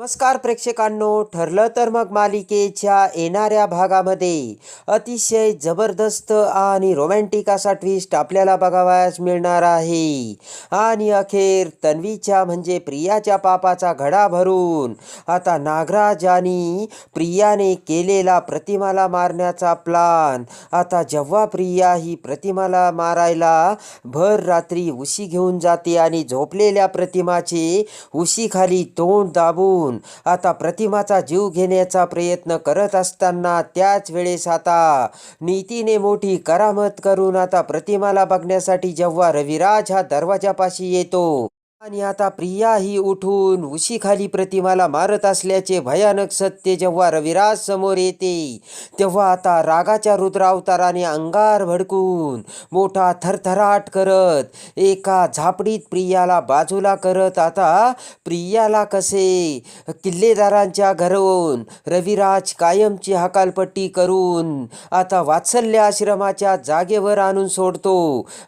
नमस्कार प्रेक्षकांनो ठरलं तर मग मालिकेच्या येणाऱ्या भागामध्ये अतिशय जबरदस्त आणि रोमॅन्टिक असा ट्विस्ट आपल्याला बघावयास मिळणार आहे. आणि अखेर तन्वीच्या म्हणजे प्रियाच्या पापाचा घडा भरून आता नागराज आणि प्रियाने केलेला प्रतिमाला मारण्याचा प्लान आता जेव्हा प्रिया ही प्रतिमाला मारायला भर रात्री उशी घेऊन जाते आणि झोपलेल्या प्रतिमाचे उशीखाली तोंड दाबून आता प्रतिमाचा जीव घेण्याचा प्रयत्न करत असताना त्याच वेळेस आता नीतीने मोठी करामत करून आता प्रतिमाला बघण्यासाठी जेव्हा रविराज हा दरवाजापाशी येतो आणि आता प्रिया ही उठून उशीखाली प्रतिमाला मारत असल्याचे भयानक सत्य जेव्हा रविराज समोर येते तेव्हा आता रागाच्या रुद्रावताराने अंगार भडकून मोठा थरथराट करत एका झापडीत प्रियाला बाजूला करत आता प्रियाला कसे किल्लेदारांच्या घरून रविराज कायमची हकालपट्टी करून आता वात्सल्य आश्रमाच्या जागेवर आणून सोडतो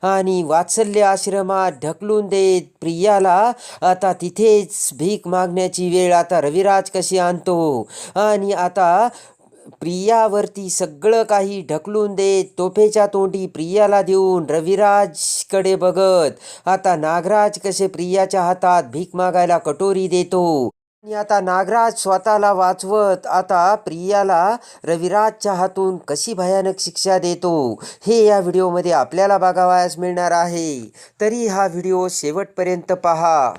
आणि वात्सल्य आश्रमात ढकलून देत प्रिया प्रियाला आता तिथेच भीक मागण्याची वेळ आता रविराज कशी आणतो? आणि आता प्रियावरती सगळं काही ढकलून देत तोफेच्या तोंडी प्रियाला देऊन रविराजकडे बघत. आता नागराज कसे प्रियाच्या हातात भीक मागायला कटोरी देतो. आणि आता नागराज स्वतःला वाचवत आता प्रियाला रविराजच्या हातून कशी भयानक शिक्षा देतो हे या व्हिडिओमध्ये आपल्याला बघावयास मिळणार आहे. तरी हा व्हिडिओ शेवटपर्यंत पहा.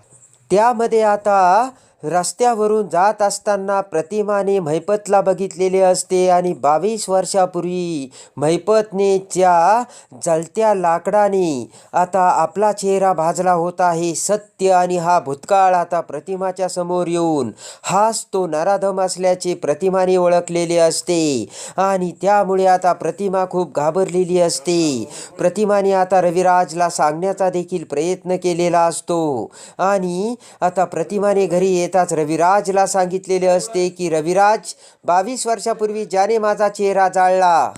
त्यामध्ये आता रस्त्यावरून जात असताना प्रतिमाने महिपतला बघितलेले असते आणि बावीस वर्षापूर्वी महिपतने त्या लाकडाने आता आपला चेहरा भाजला होता हे सत्य आणि हा भूतकाळ आता प्रतिमाच्या समोर येऊन हाच तो नराधम असल्याचे प्रतिमाने ओळखलेले असते आणि त्यामुळे आता प्रतिमा खूप घाबरलेली असते. प्रतिमाने आता रविराजला सांगण्याचा देखील प्रयत्न केलेला असतो आणि आता प्रतिमाने घरी येत येताच रविराजला सांगितलेले असते की रविराज बावीस वर्षापूर्वी ज्याने माझा चेहरा जाळला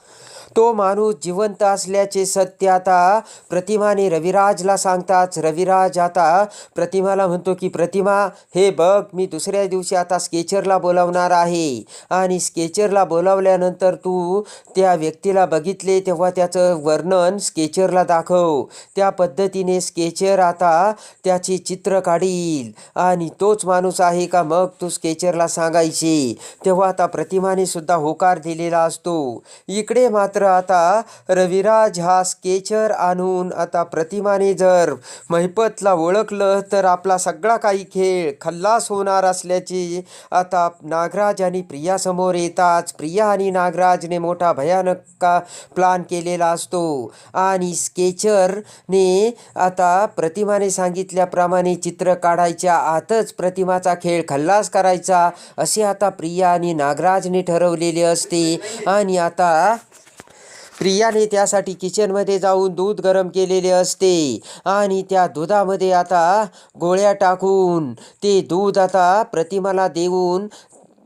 तो माणूस जिवंत असल्याचे सत्य आता प्रतिमाने रविराजला सांगताच रविराज आता प्रतिमाला म्हणतो की प्रतिमा हे बघ मी दुसऱ्या दिवशी आता स्केचरला बोलावणार आहे. आणि स्केचरला बोलावल्यानंतर तू त्या व्यक्तीला बघितले तेव्हा त्याचं वर्णन स्केचरला दाखव. त्या पद्धतीने स्केचर आता त्याची चित्र काढील. आणि तोच माणूस आहे का मग तू स्केचरला सांगायचे. तेव्हा आता प्रतिमाने सुद्धा होकार दिलेला असतो. इकडे मात्र आता रविराज हा स्केचर आणून आता प्रतिमाने जर. महिपतला ओळखलं तर आपला सगळा काही खेळ खल्लास होणार असल्याची आता नागराज आणि प्रियासमोर येताच प्रिया आणि नागराजने मोठा भयानक का प्लान केलेला असतो. आणि स्केचरने आता प्रतिमाने सांगितल्याप्रमाणे चित्र काढायच्या आतच प्रतिमाचा खेळ खल्लास करायचा असे आता प्रिया आणि नागराजने ठरवलेले असते. आणि आता प्रियाने त्यासाठी किचनमध्ये जाऊन दूध गरम केलेले असते आणि त्या दुधामध्ये आता गोळ्या टाकून ते दूध आता प्रतिमाला देऊन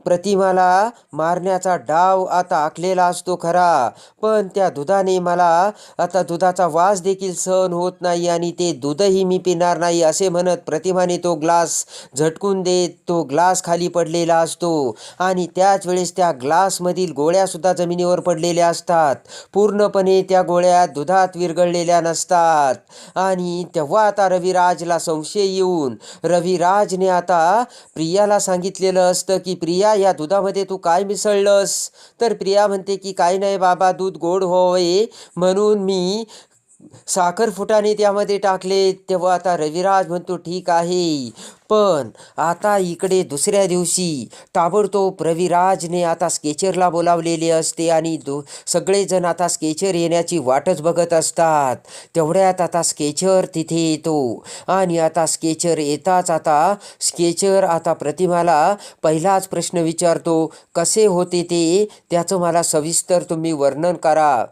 प्रतिमाला मारण्याचा डाव आता आखलेला असतो खरा. पण त्या दुधाने मला आता दुधाचा वास देखील सहन होत नाही आणि ते दूधही मी पिणार नाही असे म्हणत प्रतिमाने तो ग्लास झटकून देत तो ग्लास खाली पडलेला असतो. आणि त्याच वेळेस त्या ग्लासमधील गोळ्यासुद्धा जमिनीवर पडलेल्या असतात. पूर्णपणे त्या गोळ्या दुधात विरघळलेल्या नसतात. आणि तेव्हा आता रविराजला संशय येऊन रविराजने आता प्रियाला सांगितलेलं असतं की प्रिया या दुधामध्ये तू काय मिसळलंस? तर प्रिया म्हणते की काय नाही बाबा दूध गोड व्हावे म्हणून मी साखर फुटाने त्यामध्ये टाकले तेव्हा आता रविराज म्हणतो ठीक आहे. पण आता इकडे दुसऱ्या दिवशी ताबडतोब रविराजने आता स्केचरला बोलावलेले असते आणि दो सगळेजण आता स्केचर येण्याची वाटच बघत असतात. तेवढ्यात आता स्केचर तिथे येतो आणि आता स्केचर येताच आता स्केचर आता प्रतिमाला पहिलाच प्रश्न विचारतो कसे होते ते? त्याचं मला सविस्तर तुम्ही वर्णन करा.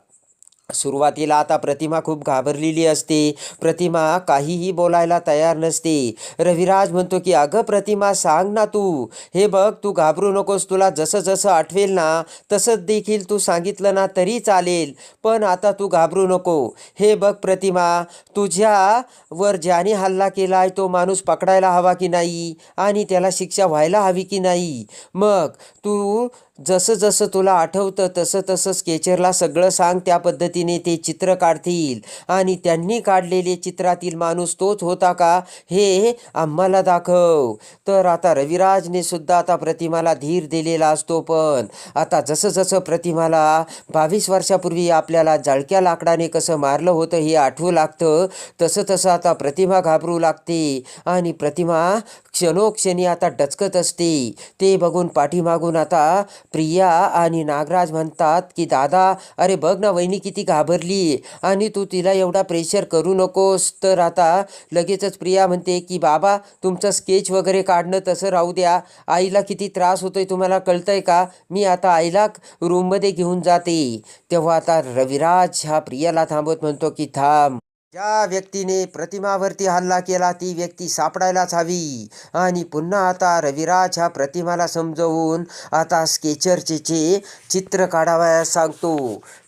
सुरुवातीला आता प्रतिमा खूप घाबरलेली असते. प्रतिमा काहीही बोलायला तयार नसते. रविराज म्हणतो की अगं प्रतिमा सांग ना तू. हे बघ तू घाबरू नकोस. तुला जसं जसं आठवेल ना तसंच देखील तू सांगितलं ना तरी चालेल. पण आता तू घाबरू नको. हे बघ प्रतिमा तुझ्यावर ज्याने हल्ला केला आहे तो माणूस पकडायला हवा की नाही? आणि त्याला शिक्षा व्हायला हवी की नाही? मग तू जसं जसं तुला आठवतं तसं तसं स्केचरला सगळं सांग त्या पद्धतीने ते चित्र काढतील. आणि त्यांनी काढलेले चित्रातील माणूस तोच होता का? हे आम्हाला दाखव. तर आता रविराजने सुद्धा आता प्रतिमाला धीर दिलेला असतो पण. आता जसं जसं प्रतिमाला बावीस वर्षापूर्वी आपल्याला जळक्या लाकडाने कसं मारलं होतं हे आठवू लागतं तसं तसं आता प्रतिमा घाबरू लागते. आणि प्रतिमा क्षणोक्षणी आता डचकत असते. ते बघून पाठीमागून आता प्रिया आणि नागराज म्हणतात की दादा अरे बघ ना वहिनी किती घाबरली आणि तू तिला एवढा प्रेशर करू नकोस. तर आता लगेचच प्रिया म्हणते की बाबा तुमचं स्केच वगैरे काढणं तसं राहू द्या. आईला किती त्रास होतोय तुम्हाला कळतंय का? मी आता आईला रूममध्ये घेऊन जाते. तेव्हा आता रविराज हा प्रियाला थांबवत म्हणतो की थांब. ज्या व्यक्तीने प्रतिमावरती हल्ला केला ती व्यक्ती सापडायलाच हवी. आणि पुन्हा आता रविराज ह्या प्रतिमाला समजवून आता स्केचरचे चित्र काढावयास सांगतो.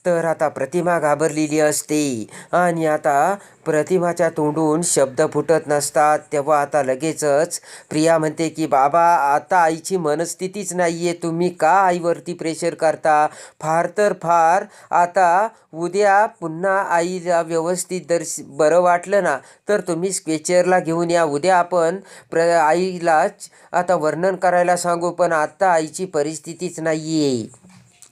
तर आता प्रतिमा घाबरलेली असते. आणि आता प्रतिमाच्या तोंडून शब्द फुटत नसतात. तेव्हा आता लगेचच प्रिया म्हणते की बाबा आता आईची मनस्थितीच नाही आहे तुम्ही का आईवरती प्रेशर करता? फार तर फार. आता उद्या पुन्हा आईला व्यवस्थित दर्श बरं वाटलं ना तर तुम्ही स्केचरला घेऊन या. उद्या आपण प्र आईलाच आता वर्णन करायला सांगू. पण आत्ता आईची परिस्थितीच नाही आहे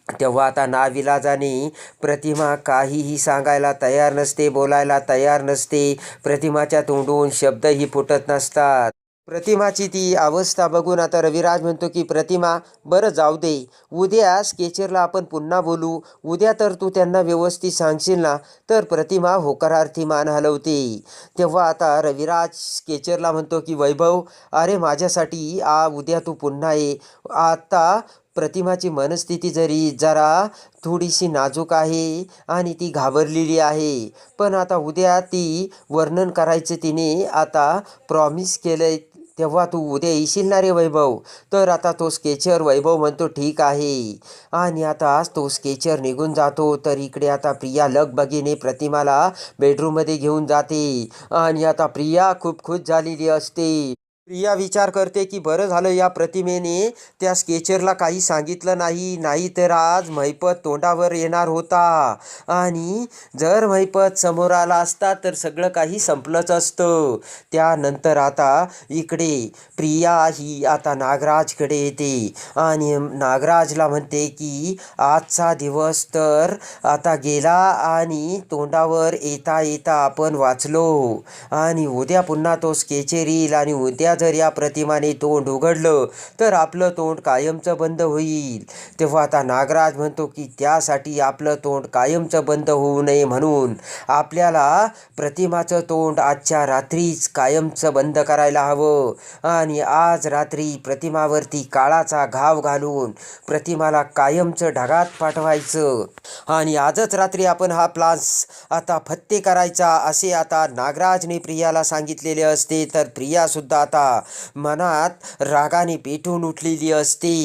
तेव्हा आता नाविलाजाने प्रतिमा काहीही सांगायला तयार नसते बोलायला तयार नसते. प्रतिमाच्या तोंडून शब्दही फुटत नसतात. प्रतिमाची ती अवस्था बघून आता रविराज म्हणतो की प्रतिमा बरं जाऊ दे. उद्या स्केचरला आपण पुन्हा बोलू. उद्या तर तू त्यांना व्यवस्थित सांगशील ना तर प्रतिमा होकारार्थी मान हलवते. तेव्हा आता रविराज स्केचरला म्हणतो की वैभव अरे माझ्यासाठी आ उद्या तू पुन्हा ये. आता प्रतिमाची मनस्थिती जरी जरा थोडीशी नाजूक आहे आणि ती घाबरलेली आहे पण आता उद्या ती वर्णन करायचं तिने आता प्रॉमिस केलं तेव्हा तू उद्या येशील ना रे वैभव? तर आता तो स्केचर वैभव म्हणतो ठीक आहे. आणि आता तो स्केचर निघून जातो तर इकडे आता प्रिया लगबगीने प्रतिमाला बेडरूममध्ये घेऊन जाते. आणि आता प्रिया खूप खुश झालेली असते. प्रिया विचार करते की बरं झालं या प्रतिमेने त्या स्केचरला काही सांगितलं नाही नाही तर आज महिपत तोंडावर येणार होता. आणि जर महिपत समोर आला असता तर सगळं काही संपलंच असतं. त्यानंतर आता इकडे प्रिया ही आता नागराजकडे येते. आणि नागराजला म्हणते की आजचा दिवस तर आता गेला आणि तोंडावर येता येता आपण वाचलो. आणि उद्या पुन्हा तो स्केचर येईल आणि उद्या जर या प्रतिमाने तोंड उघडलं तर आपलं तोंड कायमचं बंद होईल. तेव्हा आता नागराज म्हणतो की त्यासाठी आपलं तोंड कायमचं बंद होऊ नये म्हणून आपल्याला प्रतिमाचं तोंड आजच्या रात्रीच कायमचं बंद करायला हवं. आणि आज रात्री प्रतिमावरती काळाचा घाव घालून प्रतिमाला कायमचं ढगात पाठवायचं. आणि आजच रात्री आपण हा प्लान्स आता फत्ते करायचा असे आता नागराजने प्रियाला सांगितलेले असते. तर प्रियासुद्धा आता मनात रागाने पेटून उठलेली असते.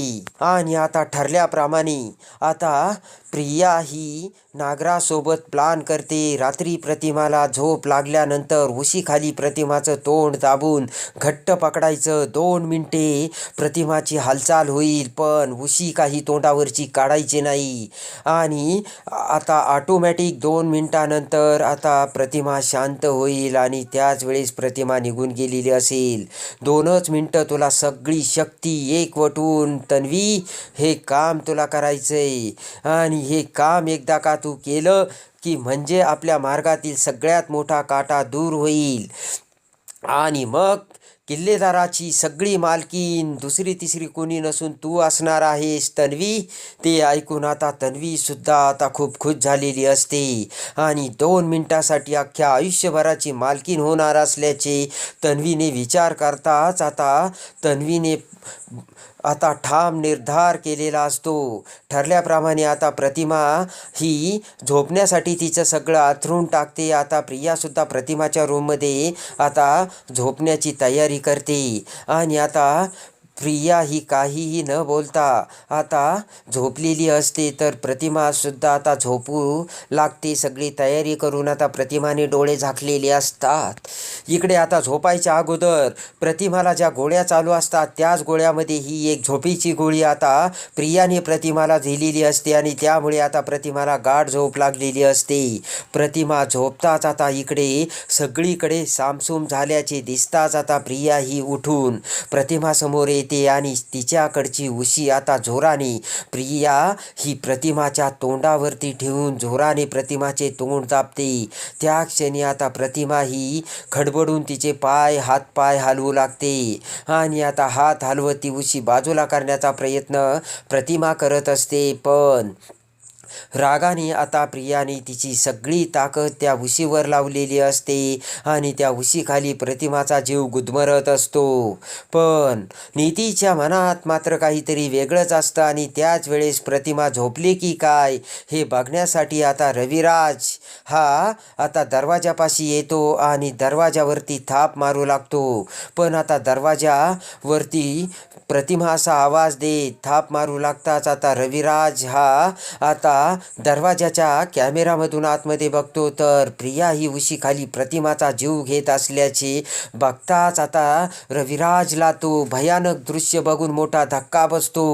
आणि आता ठरल्याप्रमाणे आता प्रिया ही नागरासोबत प्लान करते. रात्री प्रतिमाला झोप लागल्यानंतर उशीखाली प्रतिमाचं तोंड दाबून घट्ट पकडायचं. दोन मिनटे प्रतिमाची हालचाल होईल पण उशी काही तोंडावरची काढायची नाही. आणि आता ऑटोमॅटिक दोन मिनटानंतर आता प्रतिमा शांत होईल आणि त्याच वेळेस प्रतिमा निघून गेलेली असेल. दोनच मिनटं तुला सगळी शक्ती एकवटून तन्वी हे काम तुला करायचं आहे आणि हे काम एकदा का तू केलं की म्हणजे आपल्या मार्गातील सगळ्यात मोठा काटा दूर होईल. आणि मग किल्लेदाराची सगळी मालकीन दुसरी तिसरी कोणी नसून तू असणार आहेस तन्वी. ते ऐकून आता तन्वीसुद्धा आता खूप खुश झालेली असते. आणि दोन मिनटासाठी अख्ख्या आयुष्यभराची मालकीन होणार असल्याचे तन्वीने विचार करताच आता तन्वीने आता ठाम निर्धार केलेला असतो. ठरल्याप्रमाणे आता प्रतिमा ही झोपण्यासाठी तिचं सगळं आथरून टाकते. आता प्रियासुद्धा प्रतिमाच्या रूममध्ये आता झोपण्याची तयारी करते. आणि आता प्रिया ही काहीही न बोलता आता झोपलेली असते तर प्रतिमासुद्धा आता झोपू लागते. सगळी तयारी करून आता प्रतिमाने डोळे झाकलेले असतात. इकडे आता झोपायच्या अगोदर प्रतिमाला ज्या गोळ्या चालू असतात त्याच गोळ्यामध्ये ही एक झोपेची गोळी आता प्रियाने प्रतिमाला दिलेली असते आणि त्यामुळे आता प्रतिमाला गाढ झोप लागलेली असते. प्रतिमा झोपताच आता इकडे सगळीकडे सामसूम झाल्याचे दिसताच आता प्रिया ही उठून प्रतिमासमोर येते आणि तिच्याकडची उशी आता जोराने प्रिया ही प्रतिमाच्या तोंडावरती ठेवून जोराने प्रतिमाचे तोंड दाबते त्या क्षणी आता प्रतिमा ही खडबडून तिचे पाय हातपाय हलवू लागते आणि आता हात हलवत ती उशी बाजूला करण्याचा प्रयत्न प्रतिमा करत असते. पण रागाने आता प्रियाने तिची सगळी ताकद त्या उशीवर लावलेली असते आणि त्या उशीखाली प्रतिमाचा जीव गुदमरत असतो. पण नीतीच्या मनात मात्र काहीतरी वेगळंच असतं आणि त्याच वेळेस प्रतिमा झोपली की काय हे बघण्यासाठी आता रविराज हा आता दरवाजापाशी येतो आणि दरवाजावरती थाप मारू लागतो. पण आता दरवाजावरती प्रतिमा असा आवाज देत थाप मारू लागताच आता रविराज हा आता दरवाजाच्या कॅमेरामधून आतमध्ये बघतो तर प्रिया ही उशीखाली प्रतिमाचा जीव घेत असल्याचे बघताच आता रविराजला तो भयानक दृश्य बघून मोठा धक्का बसतो.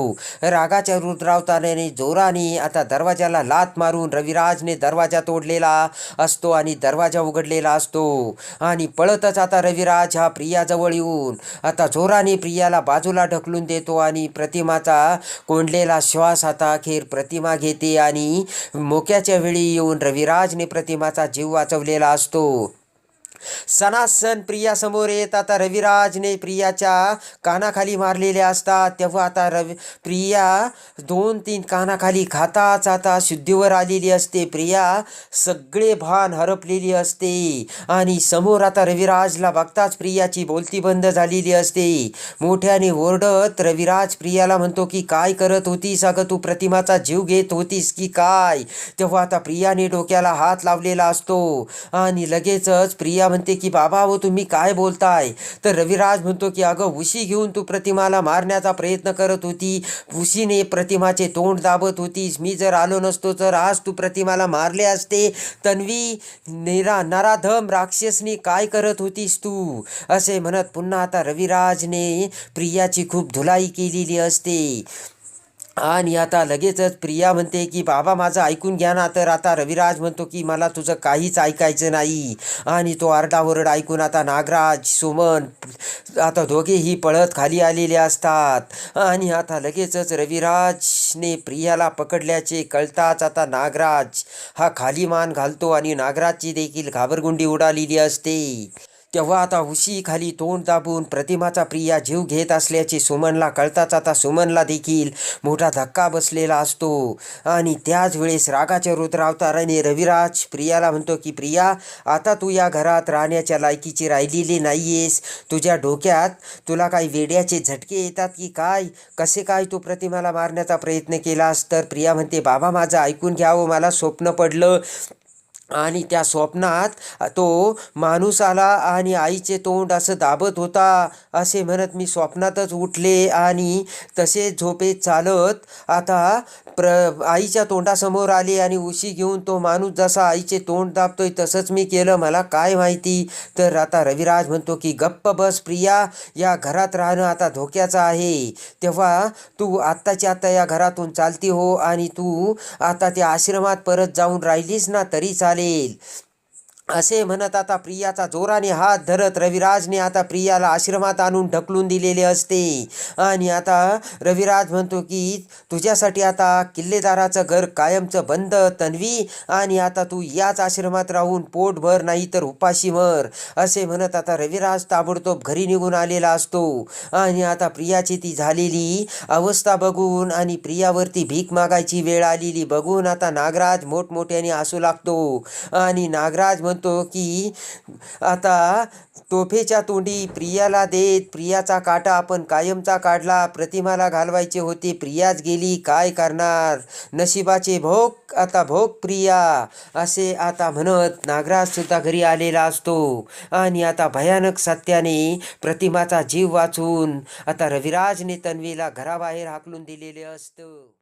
रागाच्या रुद्रावताने जोराने आता दरवाजाला लात मारून रविराजने दरवाजा तोडलेला असतो आणि दरवाजा उघडलेला असतो. आणि पळतच आता रविराज हा प्रियाजवळ येऊन आता जोराने प्रियाला बाजूला ढकलून देतो आणि प्रतिमाचा कोंडलेला श्वास आता अखेर प्रतिमा घेते आणि मोक्याच्या वेळी येऊन रविराजने प्रतिमाचा जीव वाचवलेला असतो. सणासण प्रियासमोर येत. आता रविराजने प्रियाच्या कानाखाली मारलेले असतात. तेव्हा आता रवि प्रिया दोन तीन कानाखाली खाताच आता शुद्धीवर आलेली असते. प्रिया सगळे भान हरपलेली असते. आणि समोर आता रविराजला बघताच प्रियाची बोलती बंद झालेली असते. मोठ्याने ओरडत रविराज प्रियाला म्हणतो की काय करत होतीस अगं? तू प्रतिमाचा जीव घेत होतीस की काय? तेव्हा आता प्रियाने डोक्याला हात लावलेला असतो. आणि लगेचच प्रिया म्हणते की बाबा हो तुम्ही काय बोलताय? तर रविराज म्हणतो की अगं उशी घेऊन तू प्रतिमाला मारण्याचा प्रयत्न करत होती. उशीने प्रतिमाचे तोंड दाबत होतीस मी जर आलो नसतो तर आज तू प्रतिमाला मारले असते. तन्वी निरा नराधम राक्षसनी काय करत होतीस तू? असे म्हणत पुन्हा आता रविराजने प्रियाची खूप धुलाई केलेली असते. आणि आता लगेचच प्रिया म्हणते की बाबा माझं ऐकून घ्या ना. तर आता रविराज म्हणतो की मला तुझं काहीच ऐकायचं नाही. आणि तो आरडाओरड ऐकून आता नागराज सुमन आता दोघेही पळत खाली आलेले असतात. आणि आता लगेचच रविराजने प्रियाला पकडल्याचे कळताच आता नागराज हा खाली मान घालतो आणि नागराजची देखील घाबरगुंडी उडालेली असते. तेव्हा आता उशी खाली तोंड दाबून प्रतिमाचा प्रिया जीव घेत असल्याचे सुमनला कळताच आता सुमनला देखील मोठा धक्का बसलेला असतो. आणि त्याच वेळेस रागाच्या रुद्रावताराने रविराज प्रियाला म्हणतो की प्रिया आता तू या घरात राहण्याच्या लायकीची राहिलेली नाहीयेस. तुझ्या डोक्यात तुला काही वेड्याचे झटके येतात की काय? कसे काय तू प्रतिमाला मारण्याचा प्रयत्न केलास? तर प्रिया म्हणते बाबा माझं ऐकून घ्यावं. मला स्वप्न पडलं आणि त्या स्वप्नात तो माणूस आला आणि आईचे तोंड असं दाबत होता. असे म्हणत मी स्वप्नातच उठले आणि तसे झोपेत चालत आता प्र आईच्या तोंडासमोर आले आणि उशी घेऊन तो माणूस जसा आईचे तोंड दाबतोय तसंच मी केलं. मला काय माहिती? तर आता रविराज म्हणतो की गप्प बस प्रिया या घरात राहणं आता धोक्याचं आहे. तेव्हा तू आत्ताच्या आत्ता या घरातून चालती हो आणि तू आता त्या आश्रमात परत जाऊन राहिलीस ना तरी चालेल. القليل असे म्हणत आता प्रियाचा जोराने हात धरत रविराजने आता प्रियाला आश्रमात आणून ढकलून दिलेले असते. आणि आता रविराज म्हणतो की तुझ्यासाठी आता किल्लेदाराचं घर कायमचं बंद तन्वी. आणि आता तू याच आश्रमात राहून पोटभर नाही तर उपाशी मर. असे म्हणत आता रविराज ताबडतोब घरी निघून आलेला असतो. आणि आता प्रियाची ती झालेली अवस्था बघून आणि प्रियावरती भीक मागायची वेळ आलेली बघून आता नागराज मोठमोठ्याने असू लागतो. आणि नागराज म्हणतो की आता तोफेच्या तोंडी प्रियाला देत प्रियाचा काटा आपण कायमचा काढला प्रतिमाला घालवायचे होते प्रियाच गेली काय करणार? नशिबाचे भोग आता भोग प्रिया. असे आता म्हणत नागराज सुद्धा घरी आलेला असतो. आणि आता भयानक सत्याने प्रतिमाचा जीव वाचून आता रविराजने तन्वीला घराबाहेर हाकलून दिलेले असतं.